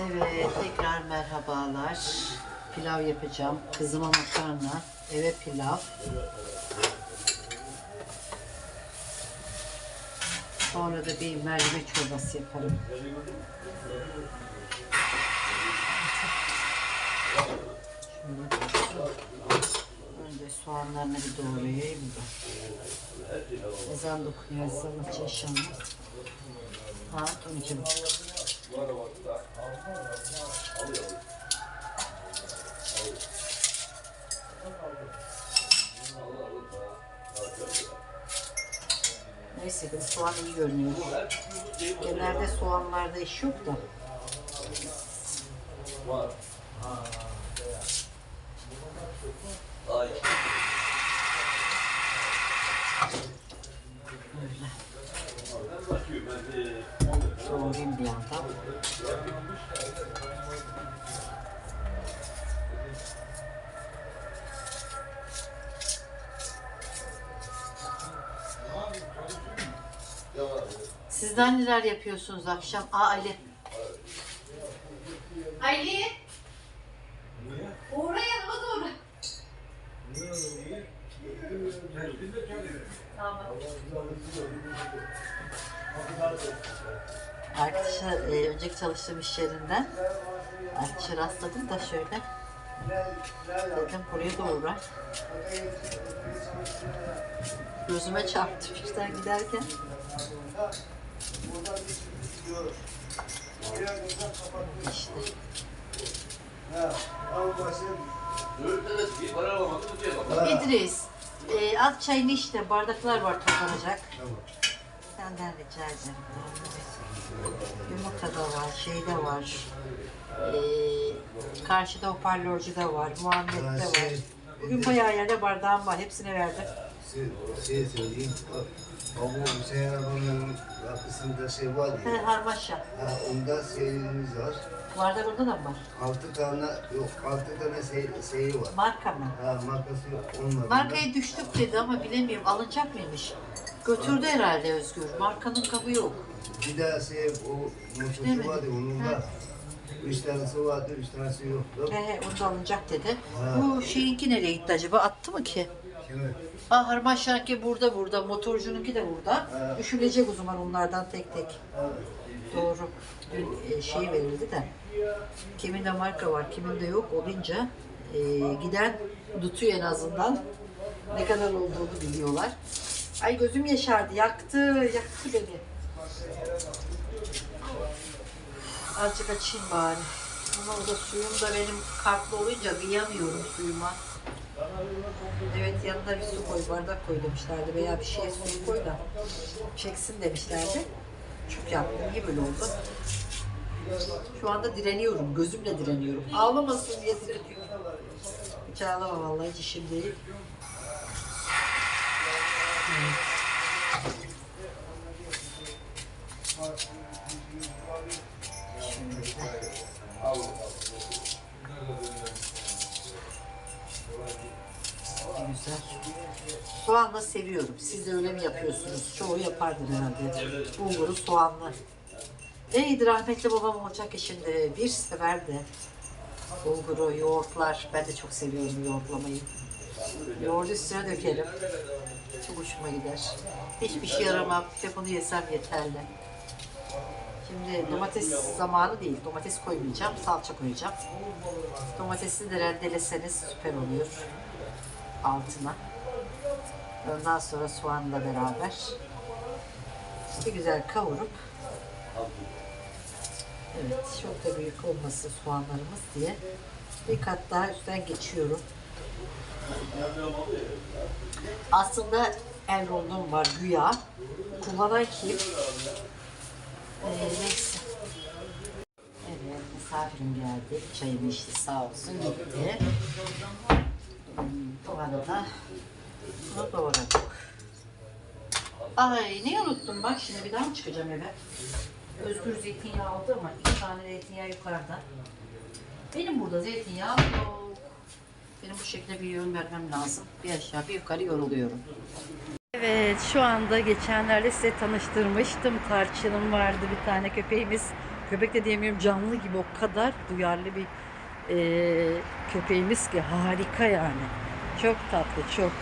Evet, tekrar merhabalar. Pilav yapacağım. Kızıma makarna, eve pilav. Sonra da bir mercimek çorbası yaparım. Önce soğanlarını bir doğrayayım da. Ezan dokunuyor, ezan için inşallah. Ha, 12 Neyse de soğan iyi görünüyor. Genelde soğanlarda iş yok da. Doğrayayım Sizden neler yapıyorsunuz akşam? Aa Ali. Ali. Uğra yanıma doğru. Tamam. Arkadaşlar e, önceki çalıştığım iş yerinden arkadaşa rastladım da şöyle dedim buraya doğru. Gözüme çarptı birden giderken. İşte. İdris, e, at çayını işte bardaklar var toplanacak. Senden rica ederim. Yumurta da var, şey de var. Ee, karşıda hoparlörcü de var, Muhammed de var. şey, Bugün bayağı yerde bardağım var, hepsini verdim. Şey, söyleyeyim. O bu Hüseyin abamın kapısında şey var He, harmaşa. Ha, onda şeyimiz var. Bardak orada da mı var? Altı tane yok altı tane şey, şeyi var. Marka mı? Ha markası yok. Onların Markaya düştük dedi ama bilemiyorum, alınacak mıymış? Götürdü herhalde Özgür. Markanın kabı yok. Bir daha şey o motorcu vardı onun da. Üç tanesi vardı, üç tanesi yoktu. He he, onu da alınacak dedi. Ha. Bu şeyinki nereye gitti acaba? Attı mı ki? Şimdi Aa harmaşanki burada burada, motorcununki de burada. Ha. Düşülecek o zaman onlardan tek tek. Doğru. Dün e, şey verildi de. Kiminde marka var, kiminde yok olunca e, giden tutuyor en azından. Ne kadar olduğunu biliyorlar. Ay gözüm yaşardı, yaktı, yaktı beni. Azıcık açayım bari. Ama o da suyum da benim kartlı olunca kıyamıyorum suyuma. Evet yanına bir su koy, bardak koy demişlerdi veya bir şeye su koy da çeksin demişlerdi. Çok yaptım, niye böyle oldu? Şu anda direniyorum, gözümle direniyorum. Ağlamasın diye direniyorum. Hiç ağlama vallahi hiç işim değil. Evet. Soğanla seviyorum. Siz de öyle mi yapıyorsunuz? Çoğu yapardır herhalde. Bulguru soğanlı. Neydi rahmetli babam olacak şimdi bir severdi. Bulguru, yoğurtlar. Ben de çok seviyorum yoğurtlamayı. Yoğurdu üstüne dökerim. Çok hoşuma gider. Hiçbir şey yaramam. Bir de bunu yesem yeterli. Şimdi domates zamanı değil. Domates koymayacağım. Salça koyacağım. Domatesi de rendeleseniz süper oluyor. Altına. Ondan sonra soğanla beraber bir güzel kavurup Evet, çok da büyük olmasın soğanlarımız diye bir kat daha üstten geçiyorum. Aslında Elrond'um var güya. Kullanan kim? Ee, neyse. Evet, misafirim geldi. Çayımı içti sağ olsun gitti. Hmm, Soğanı da bunu doğradık. Ay ne unuttum bak şimdi bir daha mı çıkacağım eve? Özgür zeytinyağı aldı ama iki tane zeytinyağı yukarıda. Benim burada zeytinyağı yok. Benim bu şekilde bir yön vermem lazım. Bir aşağı bir yukarı yoruluyorum. Evet şu anda geçenlerde size tanıştırmıştım. Tarçınım vardı bir tane köpeğimiz. köpek de diyemiyorum canlı gibi o kadar duyarlı bir e, köpeğimiz ki harika yani. Çok tatlı çok.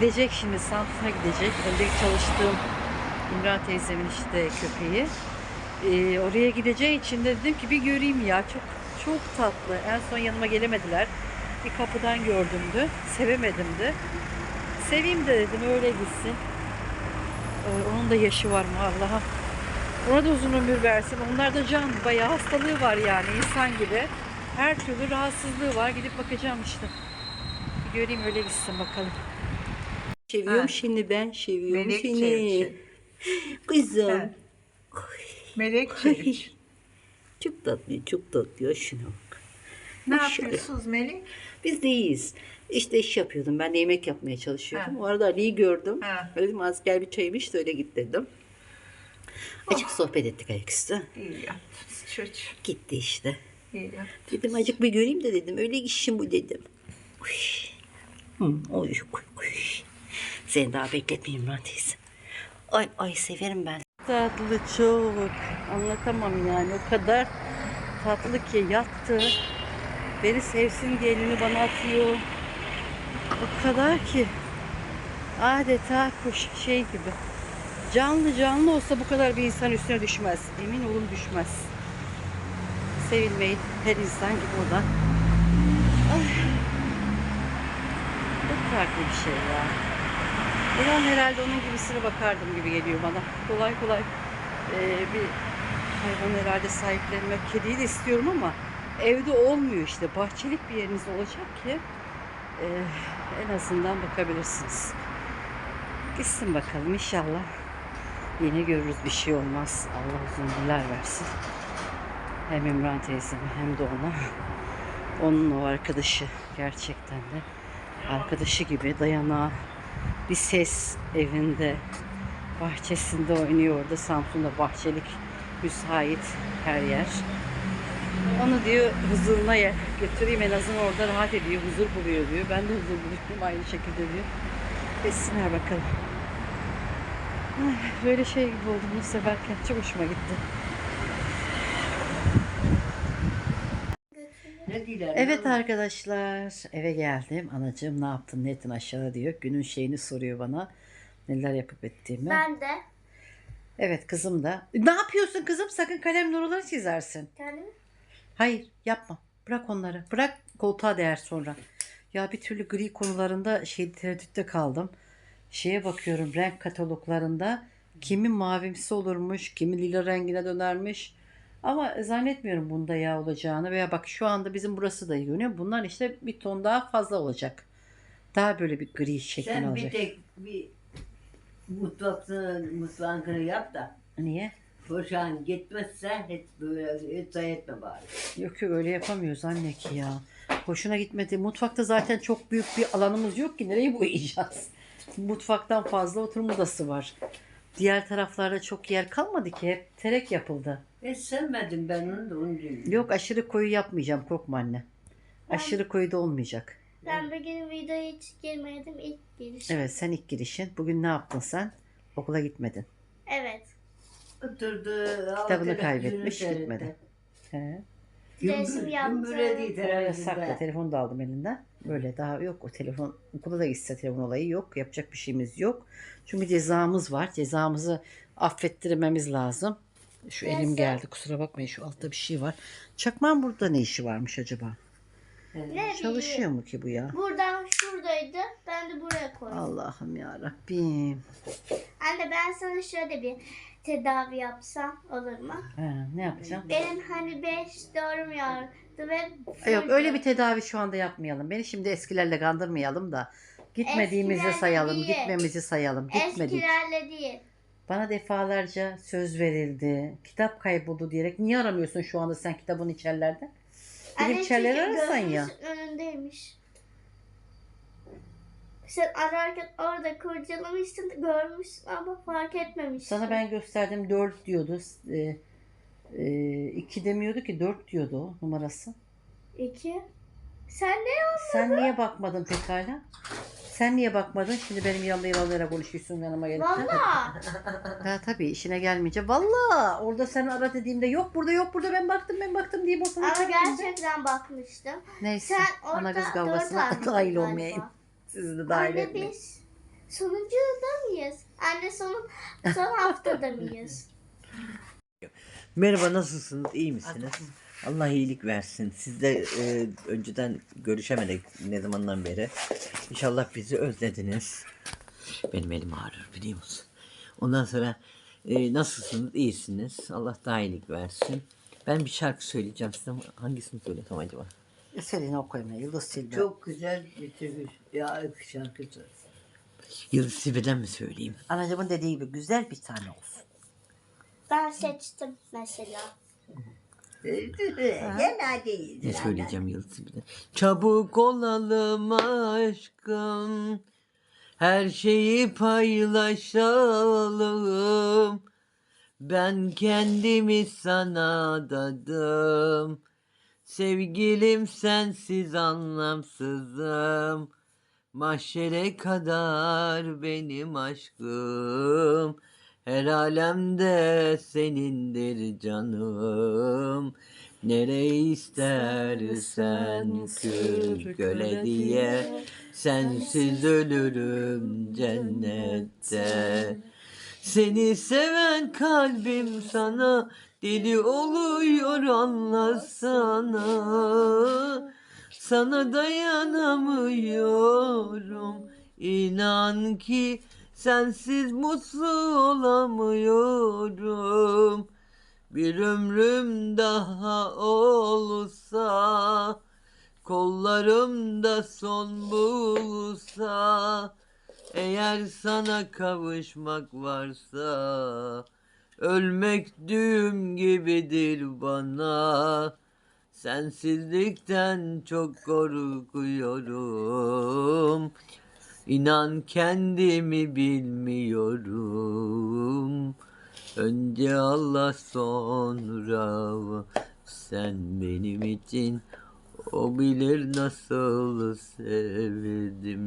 Gidecek şimdi Samsun'a gidecek. Öndeki çalıştığım İmran teyzemin işte köpeği. E, oraya gideceği için de dedim ki bir göreyim ya çok çok tatlı. En son yanıma gelemediler. Bir kapıdan gördümdü. Sevemedim de. Seveyim de dedim öyle gitsin. Ee, onun da yaşı var mı Allah'a. Ona da uzun ömür versin. Onlar da can bayağı hastalığı var yani insan gibi. Her türlü rahatsızlığı var. Gidip bakacağım işte. Bir göreyim öyle gitsin bakalım. Seviyorum Ha. seni ben seviyorum Melek seni. Çeviç'i. Kızım. Ha. Melek Çeviç. Çok tatlı çok tatlı şuna bak. ne Maşallah. yapıyorsunuz Melek? Biz de iyiyiz. İşte iş yapıyordum. Ben de yemek yapmaya çalışıyordum. Ha. O arada Ali'yi gördüm. Ha. Dedim az gel bir çayımı iç de öyle git dedim. Açık sohbet ettik ayaküstü. İyi yaptınız çocuğum. Gitti işte. İyi yaptınız. Dedim acık bir göreyim de dedim. Öyle işim bu dedim. Uy. Hı, oy, oy, oy. Seni daha bekletmeyeyim Murat. Ay ay severim ben. Tatlı çok. Anlatamam yani. O kadar tatlı ki yattı. Beni sevsin diye elini bana atıyor. O kadar ki. Adeta kuş şey gibi. Canlı canlı olsa bu kadar bir insan üstüne düşmez. Emin olun düşmez sevilmeyi her insan gibi o da. Ay. Çok farklı bir şey ya. İnan herhalde onun gibisine bakardım gibi geliyor bana. Kolay kolay eee, bir hayvan herhalde sahiplenmek. Kediyi de istiyorum ama evde olmuyor işte. Bahçelik bir yeriniz olacak ki eee, en azından bakabilirsiniz. Gitsin bakalım inşallah. Yine görürüz bir şey olmaz. Allah uzun ömürler versin. Hem İmran teyzeme hem de ona. Onun o arkadaşı gerçekten de arkadaşı gibi dayanağı bir ses evinde bahçesinde oynuyor orada Samsun'da bahçelik müsait her yer. Onu diyor huzuruna götüreyim en azından orada rahat ediyor, huzur buluyor diyor. Ben de huzur buluyorum aynı şekilde diyor. Geçsinler bakalım. Böyle şey gibi oldu bunu severken çok hoşuma gitti. Diler? Evet arkadaşlar eve geldim. Anacığım ne yaptın ne ettin aşağıda diyor. Günün şeyini soruyor bana. Neler yapıp ettiğimi. Ben de Evet kızım da. Ne yapıyorsun kızım? Sakın kalem nuraları çizersin. kendim Hayır yapma. Bırak onları. Bırak koltuğa değer sonra. Ya bir türlü gri konularında şey tereddütte kaldım. Şeye bakıyorum renk kataloglarında kimi mavimsi olurmuş, kimi lila rengine dönermiş. Ama zannetmiyorum bunda yağ olacağını veya bak şu anda bizim burası da görünüyor. Bunlar işte bir ton daha fazla olacak. Daha böyle bir gri şeklin Sen olacak. bir tek bir mutfakta mutfağın kırı yap da Niye? hoşan gitmezse hiç böyle hiç etme bari. Yok yok öyle yapamıyoruz anne ki ya. Hoşuna gitmedi. Mutfakta zaten çok büyük bir alanımız yok ki. Nereyi boyayacağız? Mutfaktan fazla oturma odası var. Diğer taraflarda çok yer kalmadı ki. Hep terek yapıldı. Hiç sevmedim ben onu da onu diyorum. Yok aşırı koyu yapmayacağım. Korkma anne. Aşırı koyu da olmayacak. ben bugün videoya hiç girmedim ilk girişim. Evet sen ilk girişin. Bugün ne yaptın sen? Okula gitmedin. Evet. Oturdu. Kitabını kaybetmiş gitmedi. He. Resim yaptı. Gümbürledi Oraya sakla. televizyonda. Telefonu da aldım elinden. Böyle daha yok. O telefon okula da gitse telefon olayı yok. Yapacak bir şeyimiz yok. Çünkü cezamız var. Cezamızı affettirmemiz lazım. Şu elim geldi. Kusura bakmayın. Şu altta bir şey var. Çakmağın burada ne işi varmış acaba? Ne Çalışıyor bileyim. mu ki bu ya? Buradan şuradaydı. Ben de buraya koydum. Allah'ım ya Rabbim. Anne ben sana şöyle bir tedavi yapsam olur mu? Ha, ne yapacağım? Benim hani beş vardı ve Yok öyle bir tedavi şu anda yapmayalım. Beni şimdi eskilerle kandırmayalım da. Gitmediğimizi Eskilerle sayalım, değil. gitmemizi sayalım. Gitmedik. Eskilerle değil. Bana defalarca söz verildi. Kitap kayboldu diyerek. Niye aramıyorsun şu anda sen kitabın içerlerde? Gidip Anne içerileri çünkü arasan ya. gözümüzün önündeymiş. Sen ararken orada kurcalamışsın, görmüşsün ama fark etmemişsin. Sana ben gösterdim 4 diyordu. E, e, iki demiyordu ki 4 diyordu o numarası. İki. Sen ne yazdın? Sen niye bakmadın pekala? Sen niye bakmadın? Şimdi benim yanımda yalanlara konuşuyorsun yanıma gelip. Valla. Ha tabii işine gelmeyince. Valla orada sen ara dediğimde yok burada yok burada ben baktım ben baktım diye basına Ama gerçekten bakmıştım. Neyse Sen orada ana kız dört kavgasına tane dahil olmayayım. Sizi de dahil Anne etmeyin. biz sonuncuda mıyız? Anne son, son haftada mıyız? Merhaba nasılsınız? İyi misiniz? Allah iyilik versin. Siz de e, önceden görüşemedik ne zamandan beri. İnşallah bizi özlediniz. Benim elim ağrır biliyor musun? Ondan sonra e, nasılsınız? İyisiniz. Allah daha iyilik versin. Ben bir şarkı söyleyeceğim size hangisini söylesem acaba? Selin okuyayım ya Yıldız Silbe. Çok güzel bir türkü. Ya şarkısı. Yıldız Silbe'den mi söyleyeyim? Anacığımın dediği gibi güzel bir tane olsun. Ben seçtim mesela. Değil. Ne söyleyeceğim Yıldız Silbe'den? Çabuk olalım aşkım. Her şeyi paylaşalım. Ben kendimi sana adadım. Sevgilim sensiz anlamsızım. Mahşere kadar benim aşkım. Her alemde senindir canım. Nereye istersen kür göle diye. Sensiz ölürüm cennette. Seni seven kalbim sana deli oluyor anlasana. Sana dayanamıyorum. İnan ki sensiz mutlu olamıyorum. Bir ömrüm daha olsa Kollarımda son bulsa Eğer sana kavuşmak varsa Ölmek düğüm gibidir bana. Sensizlikten çok korkuyorum. İnan kendimi bilmiyorum. Önce Allah sonra sen benim için. O bilir nasıl sevdim.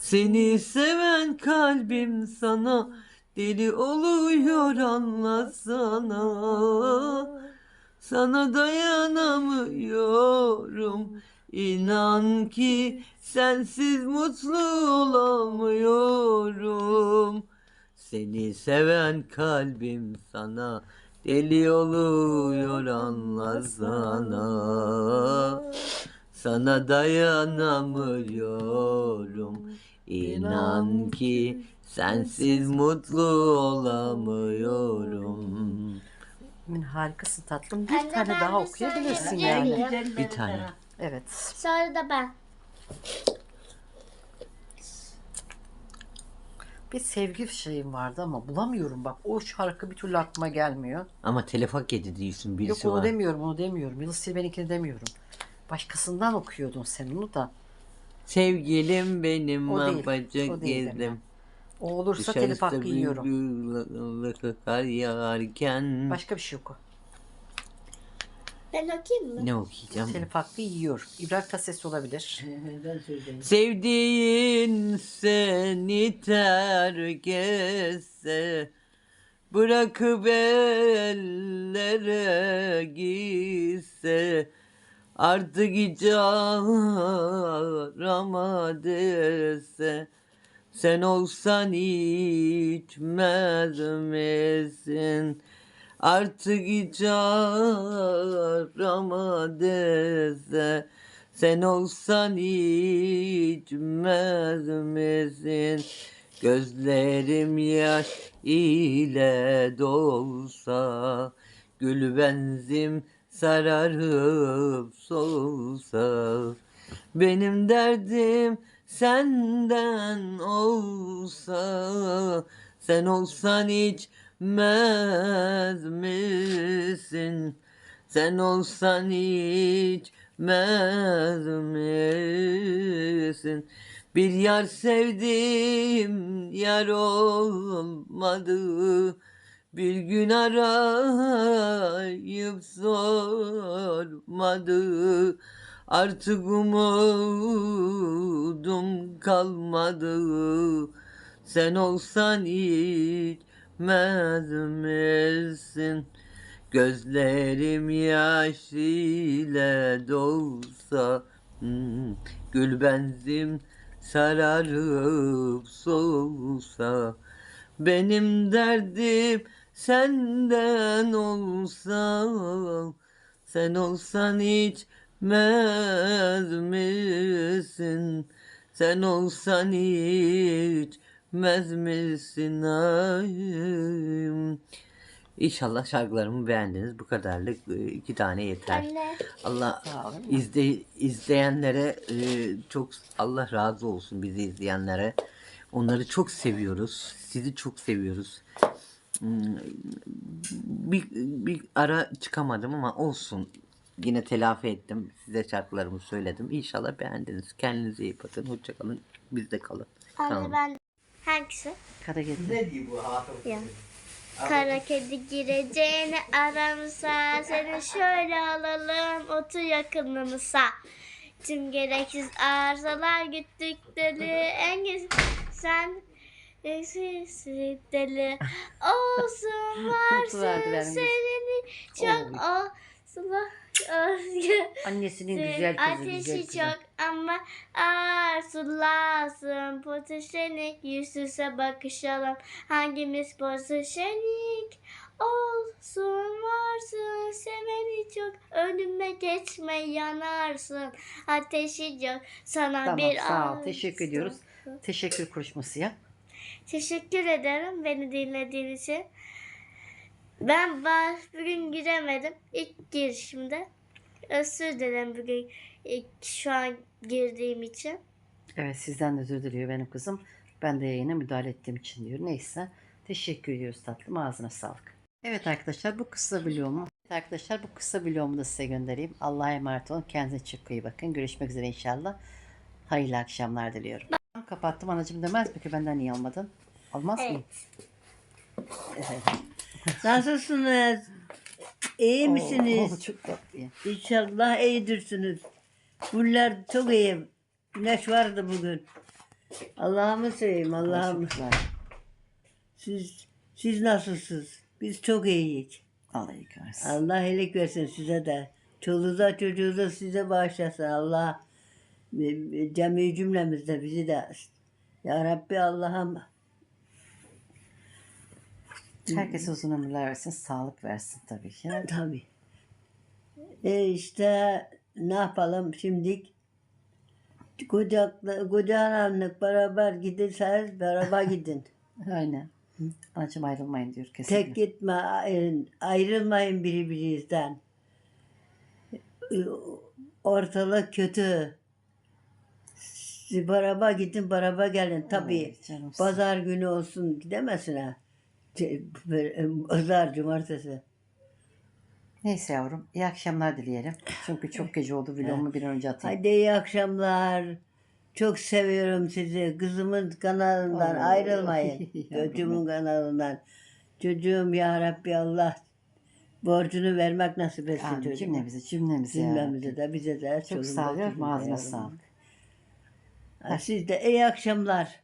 Seni seven kalbim sana deli oluyor anlasana. Sana dayanamıyorum. İnan ki sensiz mutlu olamıyorum. Seni seven kalbim sana deli oluyor anlasana. Sana dayanamıyorum. İnan ki sensiz mutlu olamıyorum. Min harikasın tatlım. Bir Anne, tane ben daha okuyabilirsin söyleyeyim. yani. Bir tane. Evet. Sonra da ben. Bir sevgi şeyim vardı ama bulamıyorum bak. O şarkı bir türlü aklıma gelmiyor. Ama telefak yedi diyorsun Yok birisi onu var. demiyorum onu demiyorum. Yıldız Silbe'ninkini demiyorum. Başkasından okuyordun sen onu da. Sevgilim benim O değil, mapacık o. O olursa telif hakkı yiyorum. büyük kar yağarken. Başka bir şey oku. Ben okuyayım mı? Ne okuyacağım? Telif hakkı yiyor. İbrahim Tatlıses olabilir. Ben söyleyeyim. Sevdiğin seni terk etse Bırakıp ellere gitse Artık hiç arama Sen olsan içmez misin? Artık hiç arama Sen olsan içmez misin? Gözlerim yaş ile dolsa Gül benzim sararıp solsa Benim derdim senden olsa Sen olsan içmez misin? Sen olsan içmez misin? Bir yar sevdim yar olmadı Bir gün arayıp sormadı. Artık umudum kalmadı. Sen olsan içmez misin? Gözlerim yaş ile dolsa hmm, Gül benzim sararıp solsa Benim derdim senden olsa Sen olsan içmez misin Sen olsan içmez misin ay İnşallah şarkılarımı beğendiniz. Bu kadarlık e, iki tane yeter. Anne. Allah izle, izleyenlere e, çok Allah razı olsun bizi izleyenlere. Onları çok seviyoruz. Sizi çok seviyoruz. Hmm, Bir, bir ara çıkamadım ama olsun. Yine telafi ettim. Size şarkılarımı söyledim. İnşallah beğendiniz. Kendinize iyi bakın. Hoşçakalın. Bizde kalın. Anne Tamam. ben hangisi? Kara getir. Ne diyor bu hatun? Ya. Kara kedi gireceğini aramıza seni şöyle alalım otur yakınımıza. Tüm gereksiz arızalar gittikleri en güzel sen Eksiz deli olsun verdi varsın senin çok olsun. Annesinin güzel kızı ateşi güzel kızı. çok ama arzulasın Potaşenik yüz yüze bakışalım Hangimiz potaşenik olsun varsın Seveni çok önüme geçme yanarsın Ateşi çok sana Tamam bir sağ ol. Teşekkür ediyoruz. Teşekkür konuşması yap. Teşekkür ederim beni dinlediğin için. Ben bugün giremedim. İlk girişimde. Özür dilerim bugün ilk şu an girdiğim için. Evet sizden de özür diliyor benim kızım. Ben de yayına müdahale ettiğim için diyor. Neyse. Teşekkür ediyoruz tatlım. Ağzına sağlık. Evet arkadaşlar bu kısa vlogumu. Evet arkadaşlar bu kısa vlogumu da size göndereyim. Allah'a emanet olun. Kendinize çok iyi bakın. Görüşmek üzere inşallah. Hayırlı akşamlar diliyorum. Kapattım anacığım demez mi ki benden niye almadın? Almaz mı? Evet. Nasılsınız? İyi misiniz? oo, çok tatlı. İnşallah iyidirsiniz. Bunlar çok iyiyim. Güneş vardı bugün. Allah'ımı seveyim Çok Allah'ım. güzel. Siz siz nasılsınız? Biz çok iyiyiz. Allah iyi görsün. Allah iyilik versin size de. Çoluğuza çocuğuza size bağışlasın. Allah cemi cümlemizde bizi de. Ya Rabbi Allah'ım Herkese uzun ömürler versin. Sağlık versin tabii ki. Tabii. E işte ne yapalım şimdi kucakla, kucağına beraber gidirseniz beraber gidin. Aynen. Anacığım ayrılmayın diyor kesinlikle. Tek gitme ayrın- ayrılmayın birbirinizden. Ortalık kötü. Siz beraber gidin beraber gelin. Tabii canım. pazar günü olsun gidemezsin ha. Ce- Pazar, cumartesi. Neyse yavrum. iyi akşamlar dileyelim. Çünkü çok gece oldu. Vlogumu bir an önce atayım. Hadi iyi akşamlar. Çok seviyorum sizi. Kızımın kanalından Oo. ayrılmayın. Çocuğumun kanalından. Çocuğum ya Rabbi Allah borcunu vermek nasip etsin Amin. çocuğuma. Ya Cümlemize Rabbi. de bize de. Çok sağ ol yavrum. Ağzına sağlık. Ha, Siz de iyi akşamlar.